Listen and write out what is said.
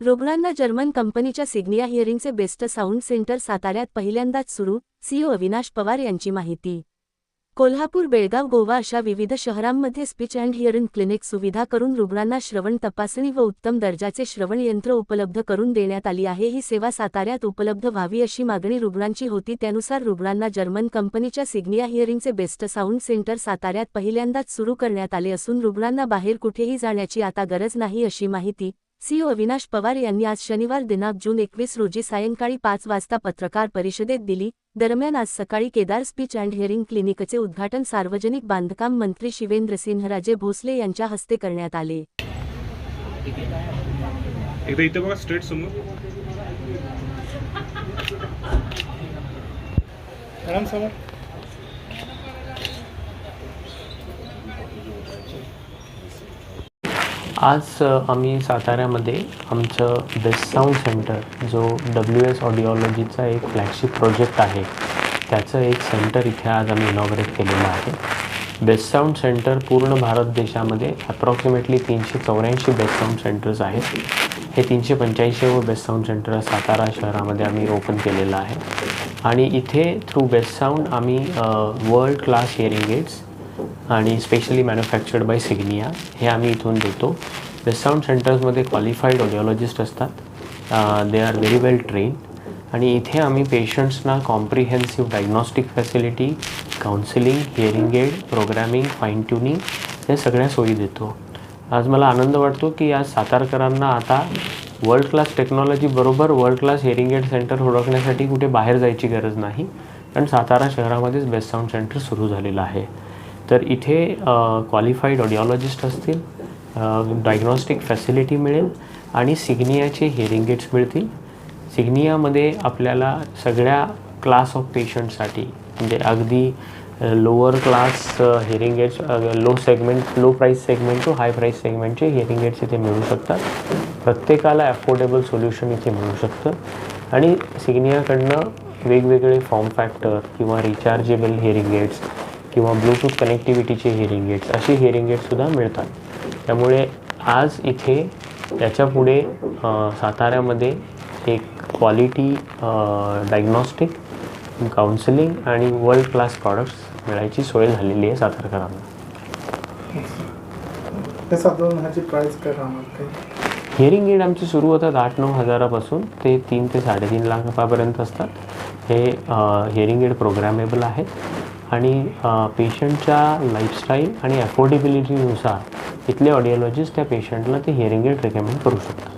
रुग्णांना जर्मन कंपनीच्या सिग्निया हिअरिंगचे बेस्ट साऊंड सेंटर साताऱ्यात पहिल्यांदाच सुरू सीओ अविनाश पवार यांची माहिती. कोल्हापूर बेळगाव गोवा अशा विविध शहरांमध्ये स्पीच अँड हिअरिंग क्लिनिक सुविधा करून रुग्णांना श्रवण तपासणी व उत्तम दर्जाचे श्रवण यंत्र उपलब्ध करून देण्यात आली आहे. ही सेवा साताऱ्यात उपलब्ध व्हावी अशी मागणी रुग्णांची होती. त्यानुसार रुग्णांना जर्मन कंपनीच्या सिग्निया हिअरिंगचे बेस्ट साऊंड सेंटर साताऱ्यात पहिल्यांदाच सुरू करण्यात आले असून रुग्णांना बाहेर कुठेही जाण्याची आता गरज नाही अशी माहिती सीओ अविनाश पवार यांनी आज शनिवार दिनांक जून एकवीस रोजी सायंकाळी पाच वाजता पत्रकार परिषदेत दिली. दरम्यान आज सकाळी केदार स्पीच अँड हिअरिंग क्लिनिकचे उद्घाटन सार्वजनिक बांधकाम मंत्री शिवेंद्रसिंहराजे भोसले यांच्या हस्ते करण्यात आले. एकदा इथे बघा स्ट्रेट समोर. मॅडम समोर. आज आम्ही साताऱ्यामध्ये आमचं बेस्ट साऊंड सेंटर जो डब्ल्यू एस ऑडिओलॉजीचा एक फ्लॅगशिप प्रोजेक्ट आहे त्याचं एक सेंटर इथे आज आम्ही इनॉग्रेट केलेलं आहे. बेस्ट साऊंड सेंटर पूर्ण भारत देशामध्ये अप्रॉक्सिमेटली तीनशे चौऱ्याऐंशी बेस्ट साऊंड सेंटर्स आहेत. हे तीनशे पंच्याऐंशी व बेस्ट साऊंड सेंटर सातारा शहरामध्ये आम्ही ओपन केलेलं आहे. आणि इथे थ्रू बेस्ट साऊंड आम्ही वर्ल्ड क्लास हिअरिंग एड्स आणि स्पेशली मॅन्युफॅक्चर्ड बाय सिग्निया हे आम्ही इथून देतो. बेस्ट साऊंड सेंटर्समध्ये क्वालिफाईड ऑडिओलॉजिस्ट असतात. They are very well train आणि इथे आम्ही पेशंट्सना comprehensive diagnostic facility counselling hearing aid programming fine tuning या सगळ्या सोयी देतो. आज मला आनंद वाटतो की आज सातारकरांना आता world class टेक्नॉलॉजीबरोबर world class hearing aid centre ओळखण्यासाठी कुठे बाहेर जायची गरज नाही. कारण सातारा शहरामध्येच बेस्ट साऊंड सेंटर सुरू झालेलं आहे. तर इथे क्वालिफाईड ऑडिओलॉजिस्ट असतील डायग्नॉस्टिक फॅसिलिटी मिळेल आणि सिग्नियाचे हिअरिंग एड्स मिळतील. सिग्नियामध्ये आपल्याला सगळ्या क्लास ऑफ पेशंटसाठी म्हणजे अगदी lower class hearing aids low segment low price segment to high price सेगमेंटचे hearing aids इथे मिळू शकतात. प्रत्येकाला अफोर्डेबल सोल्युशन इथे मिळू शकतं. आणि सिग्नियाकडनं वेगवेगळे फॉर्म फॅक्टर किंवा रिचार्जेबल हिअरिंग एड्स किंवा ब्लूटूथ कनेक्टिव्हिटीचे हिअरिंग एड्स असे हिअरिंग एड्ससुद्धा मिळतात. त्यामुळे आज इथे याच्यापुढे अ, साताऱ्यामध्ये एक क्वालिटी डायग्नॉस्टिक काउन्सिलिंग आणि वर्ल्ड क्लास प्रॉडक्ट्स मिळायची सोय झालेली आहे सातारकरांना. साधारण ह्याची प्राईस काय राहणार काही हिअरिंग एड आमचे सुरू होतात आठ नऊ हजारापासून ते तीन ते साडेतीन लाखापर्यंत असतात. हे हिअरिंग एड प्रोग्रॅमेबल आहेत. आणि पेशंटच्या लाईफस्टाईल आणि अफोर्डेबिलिटीनुसार इथले ऑडिओलॉजिस्ट त्या पेशंटला ते हिअरिंग एड रेकमेंड करू शकतात.